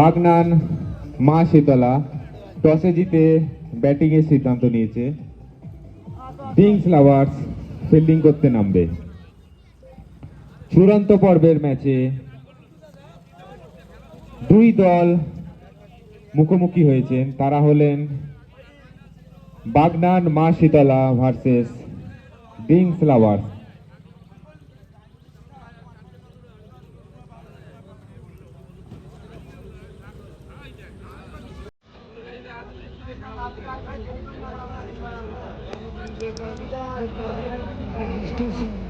বাগনান, মা শীতলা, টসে জিতে ব্যাটিং এর সিদ্ধান্ত নিয়েছে। কিংস লাভার্স ফিল্ডিং করতে নামবে। চূড়ান্ত পর্বের ম্যাচে দুই দল মুখোমুখি হয়েছেন। তারা হলেন Bagnan, Maa Shitala versus drinks lovers Thank you.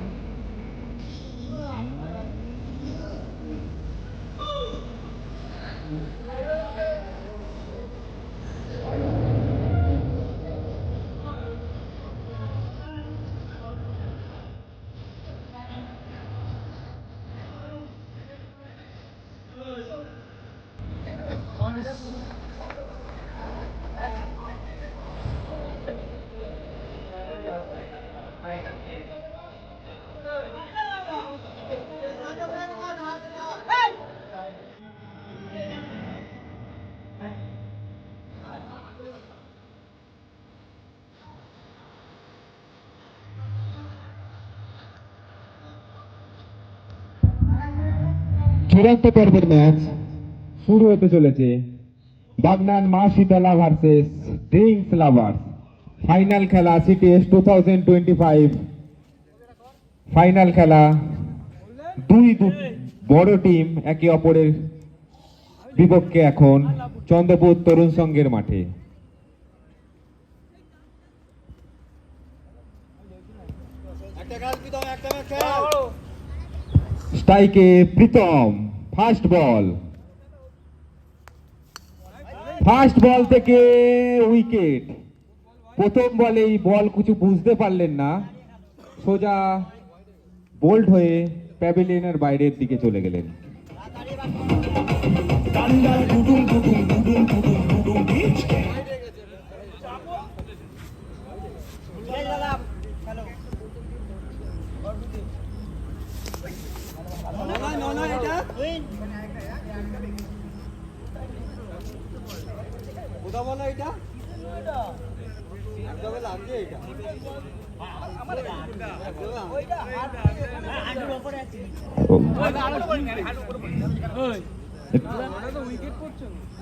চূড়ান্ত পর্বের ম্যাচ শুরু হতে চলেছে। Bagnan Maa Shitala versus drinks lovers final খেলা CTS two thousand twenty five. Final খেলা দুই বড় টিম একে অপরের বিপক্ষে এখন চন্দ্রপুর তরুণ সংঘের মাঠে। স্ট্রাইকে Pritam. First ball first ball থেকে উইকেট প্রথম বলে এই বল কিছু বুঝতে পারলেন না সোজা বোল্ড হয়ে প্যাভিলিয়নের বাইরের দিকে চলে গেলেন এটা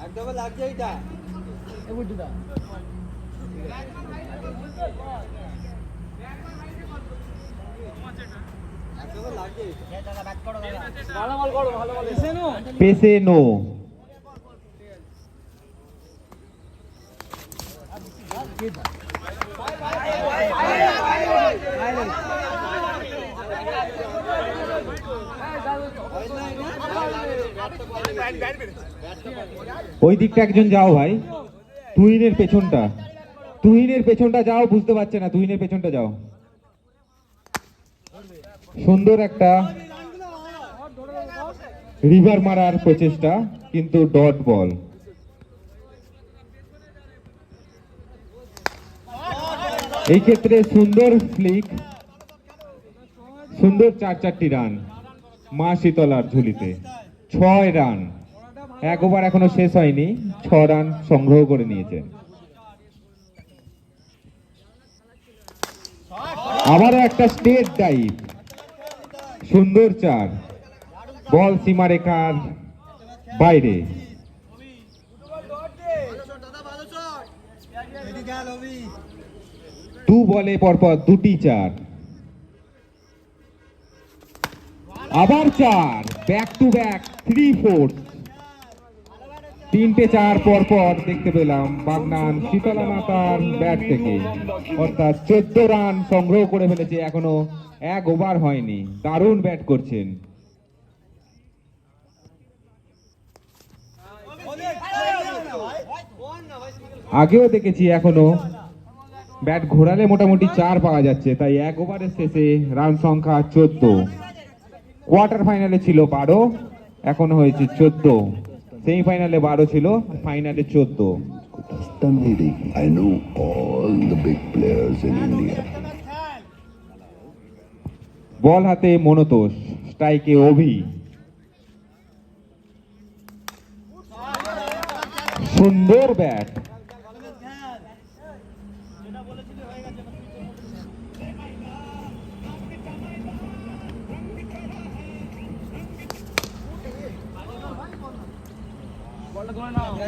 একদম লাগছে এটা। একদম লাগছে পেসে নো ওই দিকটা একজন যাও ভাই। তুহিনের পেছনটা। তুহিনের পেছনটা যাও, বুঝতে পারছে না। তুহিনের পেছনটা যাও। সুন্দর একটা রিভার মারার প্রচেষ্টা, কিন্তু ডট বল এই ক্ষেত্রে সুন্দর ফ্লিক সুন্দর চার চারটি রান মা শীতলার ঝুলিতে ছয় রান এক ওভার এখনও শেষ হয়নি ছ রান সংগ্রহ করে নিয়েছেন আবারও একটা স্টেট ডাইভ সুন্দর চার বল সীমারেখার বাইরে দু বলে পরপর দুটি চার। আবার চার back to back three four তিনটে চার পর পর দেখতে পেলাম বাগনান শীতলা মাতার ব্যাট থেকে। অর্থাৎ চোদ্দ রান সংগ্রহ করে ফেলেছে, এখনও এক ওভার হয়নি। দারুণ ব্যাট করছেন। আগেও দেখেছি এখনও ব্যাট ঘোরালে মোটামুটি চার পাওয়া যাচ্ছে তাই এক ওভারের শেষে রান সংখ্যা চোদ্দ। কোয়ার্টার ফাইনালে ছিল বারো এখন হয়েছে চোদ্দ। সেমিফাইনালে বারো ছিল ফাইনালে চোদ্দ। Tamidi, I know all the big players in India. বল হাতে মনতোষ স্ট্রাইকে অভি। সুন্দর ব্যাট।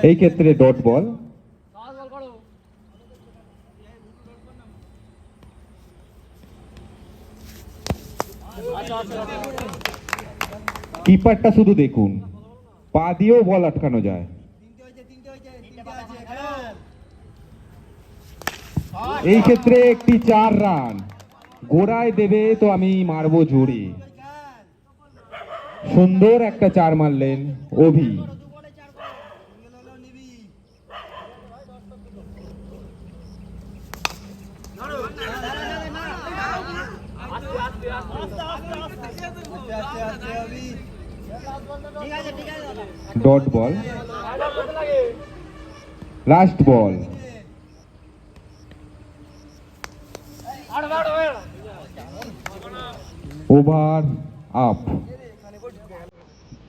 এই ক্ষেত্রে ডট বল। কিপারটা শুধু দেখুন। পা দিয়েও বল আটকানো যায়। এই ক্ষেত্রে একটি চার রান। গোড়ায় দেবে তো আমি মারবো জোরে। সুন্দর একটা চার মারলেন Abhi. Dot ball last ball over up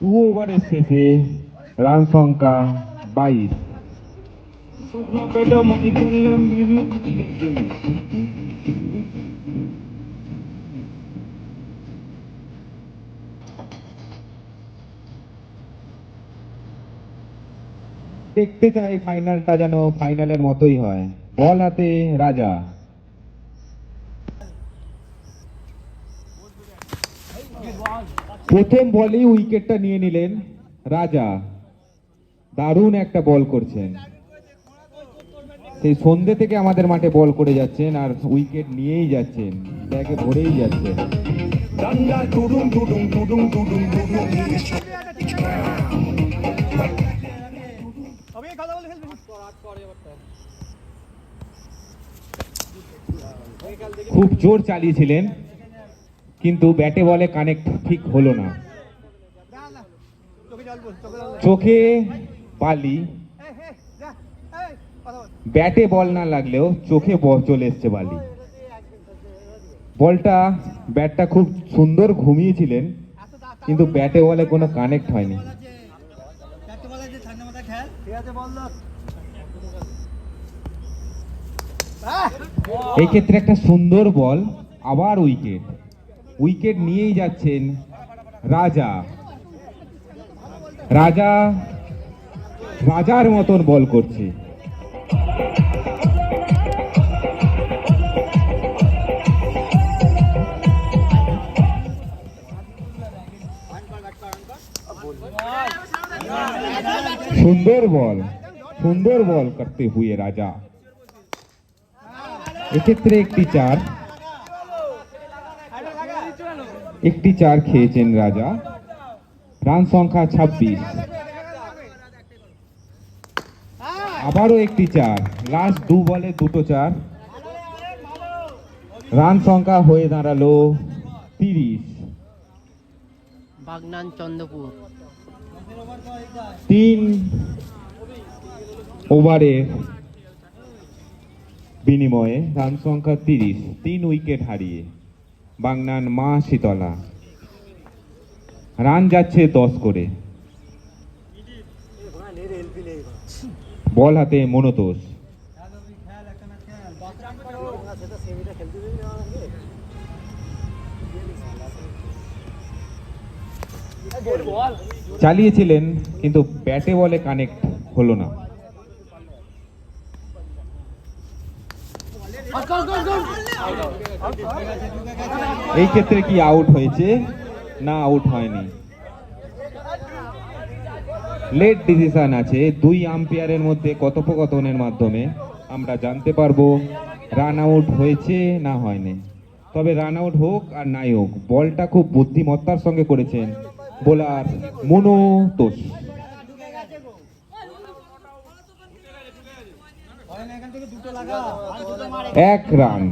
দু ওভারের শেষে রান সংখ্যা বাইশ। দেখতে চাই ফাইনালটা যেন ফাইনালের মতোই হয়। বল হাতে, রাজা। প্রথম বলেই উইকেটটা নিয়ে নিলেন রাজা। দারুণ একটা বল করছেন। সেই সন্ধ্যে থেকে আমাদের মাঠে বল করে যাচ্ছেন আর উইকেট নিয়েই যাচ্ছেন। ব্যাগে ভরেই যাচ্ছেন। খুব জোর চালিয়েছিলেন, কিন্তু ব্যাটে বলে কানেক্ট ঠিক হলো না। চোখে বালি। ব্যাটে বল না লাগলেও চোখে চলে এসছে বালি। বলটা, ব্যাটটা খুব সুন্দর ঘুমিয়েছিলেন, কিন্তু ব্যাটে বলে কোনো কানেক্ট হয়নি। এই ক্ষেত্রে একটা সুন্দর বল, আবার উইকেট। উইকেট নিয়েই যাচ্ছেন রাজা। রাজা, রাজার মতন বল করছে। সুন্দর বল সুন্দর বল করতে হুয়ে রাজা। এক্ষেত্রে একটি চার একটি চার খেয়েছেন রাজা। রান সংখ্যা ছাব্বিশ। আবারও একটি চার, লাস্ট দু বলে দুটো চার। রান সংখ্যা হয়ে দাঁড়াল তিরিশ। বাগনান চন্দ্রপুর। তিন ওভারে বিনিময়ে রান সংখ্যা তিরিশ, তিন উইকেট হারিয়ে বাংলান মা শীতলা। রান যাচ্ছে দশ করে। বল হাতে মনোতোষ। চালিয়েছিলেন, কিন্তু ব্যাটে বলে কানেক্ট হলো না। এই ক্ষেত্রে কি আউট হয়েছে? না, আউট হয়নি। লেট ডিসিশন আছে। দুই আম্পায়ারের মধ্যে কথোপকথনের মাধ্যমে আমরা জানতে পারব রান আউট হয়েছে না হয়নি। তবে রান আউট হোক আর নাই হোক, বলটা খুব বুদ্ধিমত্তার সঙ্গে করেছেন বোলার মনো তোষ এক রান।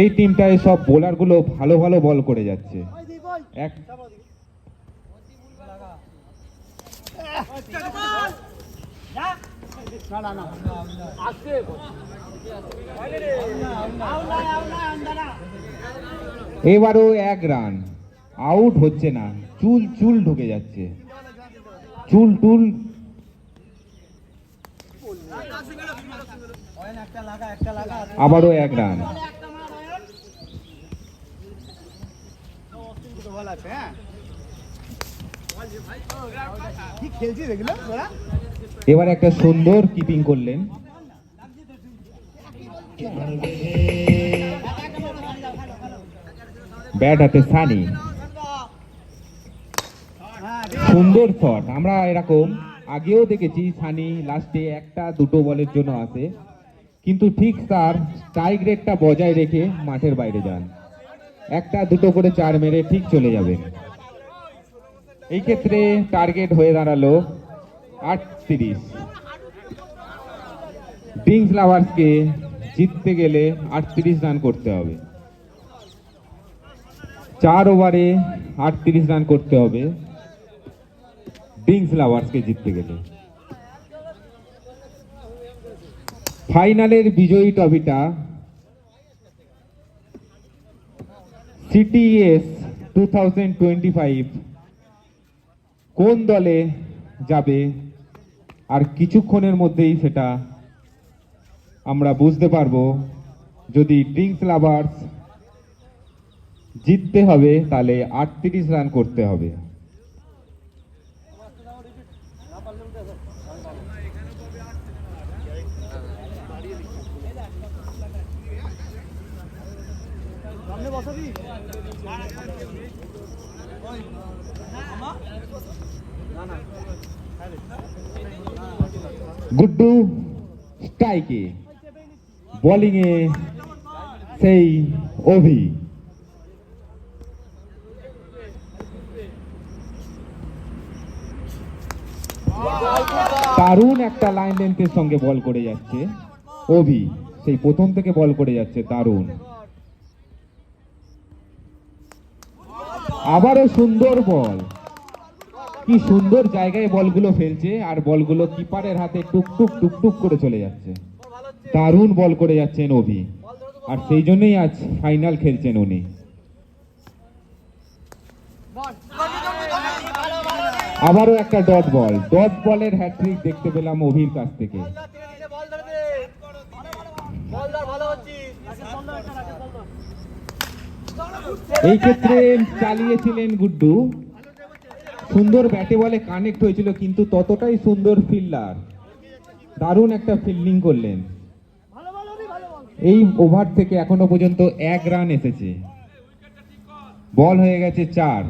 এই টিমটায় সব বোলারগুলো ভালো ভালো বল করে যাচ্ছে। এক এবারও এক রান। আউট হচ্ছে না। চুল চুল ঢুকে যাচ্ছে। চুল, টুল। আবারও এক রান। এবার একটা সুন্দর কিপিং করলেন। ব্যাট হাতে সানি। সুন্দর শট। আমরা এরকম আগেও দেখেছি, সানি লাস্টে একটা, দুটো বলের জন্য আসে কিন্তু ঠিক তার স্ট্রাইক রেটটা বজায় রেখে মাঠের বাইরে যান। একটা, দুটো করে চার মেরে ঠিক চলে যাবেন এই ক্ষেত্রে টার্গেট হয়ে দাঁড়াল আটত্রিশ। ডিংস লাভার্সকে জিততে গেলে আটত্রিশ রান করতে হবে। চার ওভারে আটত্রিশ রান করতে হবে। ডিংস লাভার্সকে জিততে গেলে। ফাইনালের বিজয়ী ট্রফিটা CTS two thousand twenty five কোন দলে যাবে আর কিছুক্ষণের মধ্যেই সেটা আমরা বুঝতে পারব। যদি ড্রিঙ্কস লাভার্স জিততে হবে, তাহলে আটত্রিশ রান করতে হবে। গুড্ডু স্ট্রাইকে, বোলিংয়ে সেই অভি। দারুণ একটা লাইন লেন্থের সঙ্গে বল করে যাচ্ছে। অভি, সেই প্রথম থেকে বল করে যাচ্ছে, দারুণ। আবারও সুন্দর বল। কি সুন্দর জায়গায় বলগুলো ফেলছে, আর বলগুলো কিপারের হাতে টুকটুক টুকটুক করে চলে যাচ্ছে। দারুণ বল করে যাচ্ছেন অভি। আর সেই জন্যই আজ ফাইনাল খেলছেন উনি। আবারও একটা ডট বল। ডট বলের হ্যাট্রিক দেখতে পেলাম অভির কাছ থেকে বল ধরে দে বল ধর ভালো হচ্ছিস এই ক্ষেত্রে চালিয়েছিলেন গুড্ডু। সুন্দর ব্যাটে বলে কানেক্ট হয়েছিল, কিন্তু ততটাই সুন্দর ফিল্ডার দারুণ একটা ফিল্ডিং করলেন। এই ওভার থেকে এখনও পর্যন্ত এক রান এসেছে। বল হয়ে গেছে চার।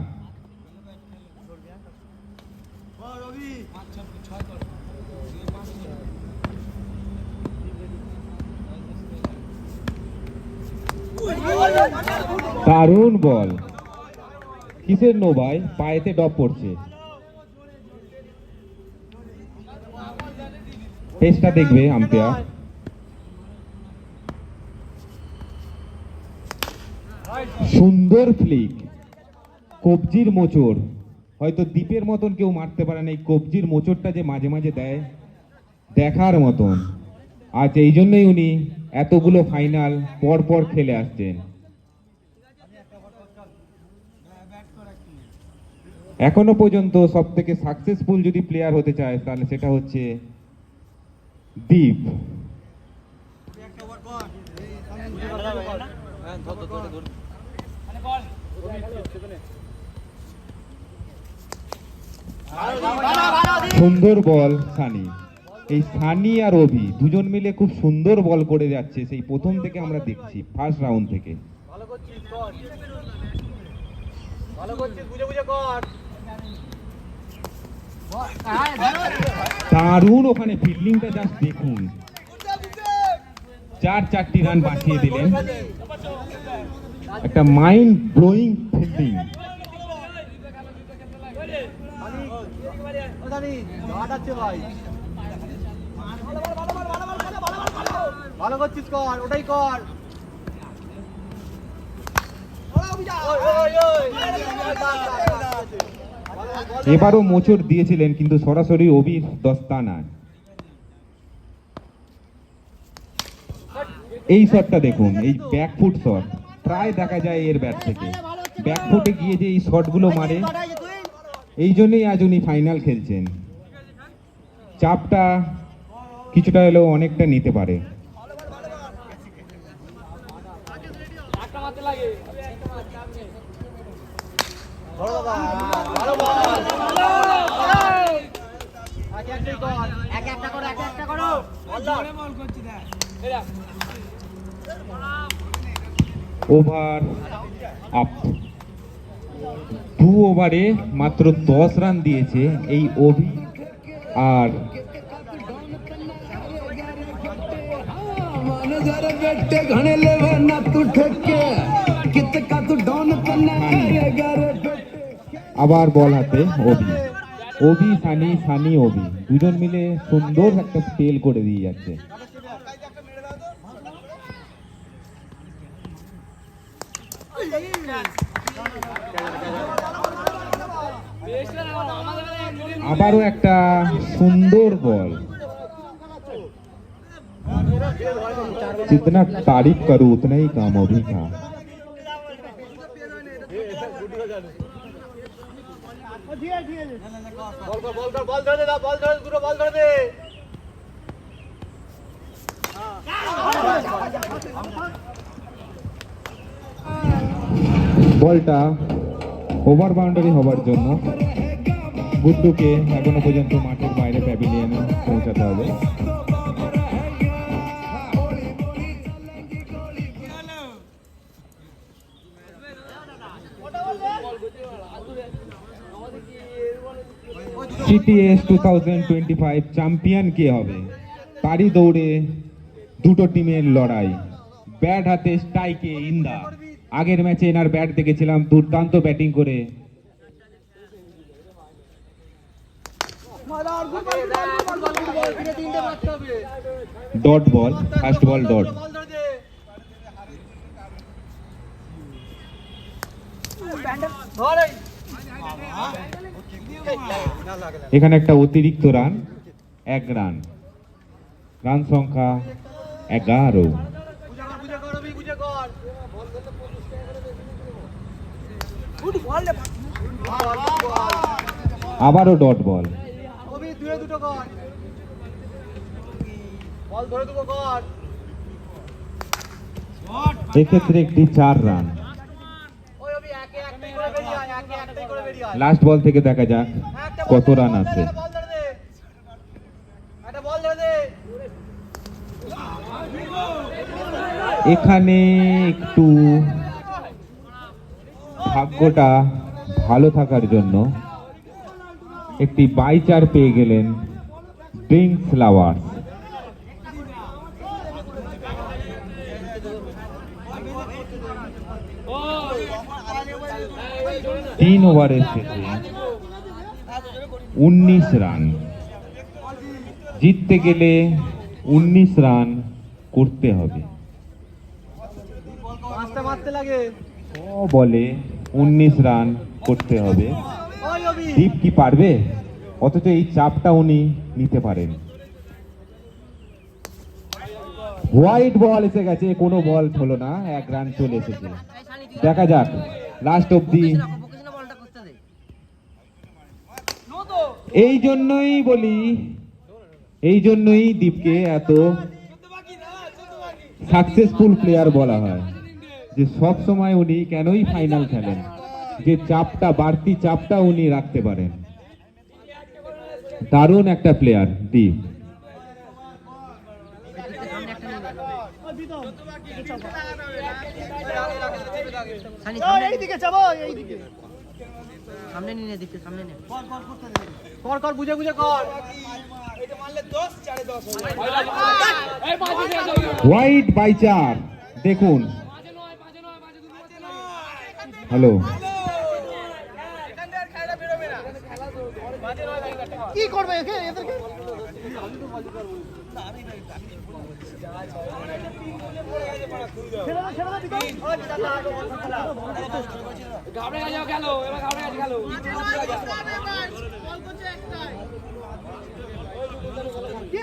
দারুণ বল। কিসের নো ভাই? পায়েতে ডপ পড়ছে। টেস্টটা দেখবে আম্পায়ার। সুন্দর ফ্লিক কবজির মোচড়। হয়তো দ্বীপের মতন কেউ মারতে পারে না। এই কবজির মোচড়টা যে মাঝে মাঝে দেয়, দেখার মতন। আজ এই জন্যই উনি এতগুলো ফাইনাল পর পর খেলে আসছেন। এখনও পর্যন্ত সব থেকে সাকসেসফুল যদি প্লেয়ার হতে চায়, তাহলে সেটা হচ্ছে দীপ। সুন্দর বল, সানি। এই সানি আর অভি দুজন মিলে খুব সুন্দর বল করে যাচ্ছে, সেই প্রথম থেকে আমরা দেখছি ফার্স্ট রাউন্ড থেকে। ভালো করছিস, বুঝে বুঝে কর। দারুণ ওখানে ফিল্ডিংটা জাস্ট দেখুন। চার চারটি রান বাঁচিয়ে দিলেন। একটা মাইন্ড ব্লোয়িং ফিল্ডিং ভালো করছিস কর, ওটাই কর। এবারও মোচড় দিয়েছিলেন, কিন্তু সরাসরি অভির দস্তানায় এই শটটা দেখুন, এই ব্যাকফুট শট প্রায় দেখা যায় এর ব্যাট থেকে। ব্যাকফুটে গিয়ে যে এই শটগুলো মারে, এই জন্যই আজ উনি ফাইনাল খেলছেন। চাপটা কিছুটা হলেও অনেকটা নিতে পারে ধরো বাবা ভালো বল ওভার আপ টু ওভারে মাত্র দশ রান দিয়েছে এই অভি আর আবার বল হাতে ওভি অভি সানি সানি অভি দুজন মিলে সুন্দর একটা স্পেল করে দিয়ে যাচ্ছে আবারও একটা সুন্দর বল जितना तारीफ करूं उतना ही काम अभी था বলটা ওভার বাউন্ডারি হবার জন্য গুড্ডুকে এখনও পর্যন্ত মাঠের বাইরে প্যাভিলিয়নে পৌঁছাতে হবে। CTS two thousand twenty five champion কে হবে? তারই দৌড়ে দুটো টিমের লড়াই। ব্যাট হাতে স্ট্রাইকে ইন্দা। আগের ম্যাচে এনার ব্যাট দেখেছিলাম, দুর্দান্ত ব্যাটিং করে। Dot ball first ball dot ধরে এখানে একটা অতিরিক্ত রান, এক রান। রান সংখ্যা এগারো। আবারও ডট বল। এক্ষেত্রে একটি চার রান ওই অভি একে একটাই করে বেরিয়ে আয় একে একটাই করে বেরিয়ে আয় লাস্ট বল থেকে দেখা যাক কত রান আছে। এখানে একটু ভাগ্যটা ভালো থাকার জন্য একটি বাইচার পেয়ে গেলেন ড্রিঙ্কস লাভার্স তিন ওভারের শেষে উনিশ রান। জিততে গেলে উনিশ রান করতে হবে। বলে উনিশ রান করতে হবে। দীপ কি পারবে? অথচ এই চাপটা উনি নিতে পারেন। হোয়াইট বল এসে গেছে কোনো বল হলো না এক রান চলে এসেছে। দেখা যাক লাস্ট অব্দি এই জন্যই বলি, এই জন্যই দীপকে এত সাকসেসফুল প্লেয়ার বলা হয়, যে সব সময় উনি কেনই ফাইনাল খেলেন, যে চাপটা, বাড়তি চাপটা উনি রাখতে পারেন। দারুণ একটা প্লেয়ার দীপ। এইদিকে এইদিকে সামনে নিয়ে দিকে সামনে নে। কর কর বুঝে বুঝে কর। হোয়াইট বাই চার দেখুন। হ্যালো। কি করবে এদেরকে? দাও। কি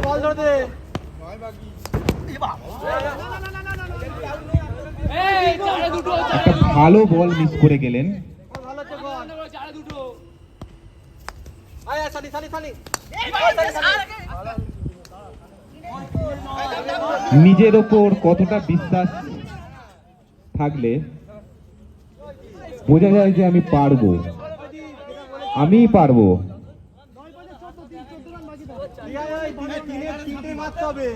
বল ধরে দুটো একটা ভালো বল মিস করে গেলেন। নিজের ওপর কতটা বিশ্বাস থাকলে বোঝা যায় যে আমি পারব। আমি পারব। হবে।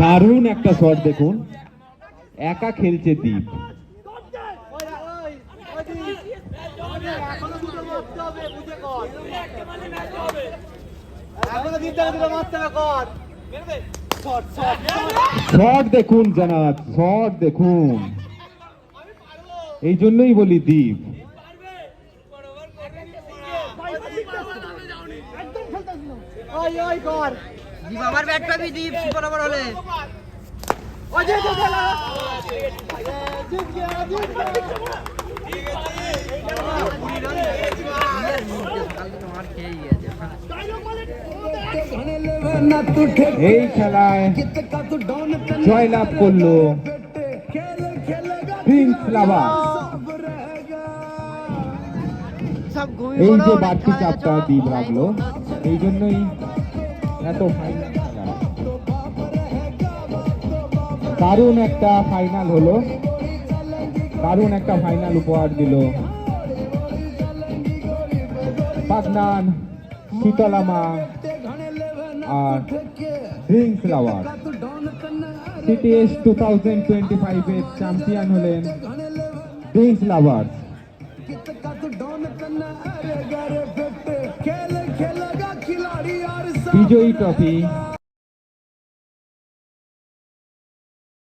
দারুণ একটা শট দেখুন। একা খেলছে কর। শট দেখুন জানাত। শট দেখুন। এই জন্যই বলি দ্বীপ একদম খেলতেছ না এই খেলায় জয়লাভ করল এই যে বাড়তি চাপটা দিয়ে ভাবলো এই জন্যই এত দারুণ একটা ফাইনাল হলো। দারুণ একটা ফাইনাল উপহার দিল। পাগনান শীতলামা আর drinks flower CTS two thousand twenty ফাইভের চ্যাম্পিয়ন হলেন ড্রিঙ্কস ফ্লাওয়ার બીજો ઈ ટ્રોફી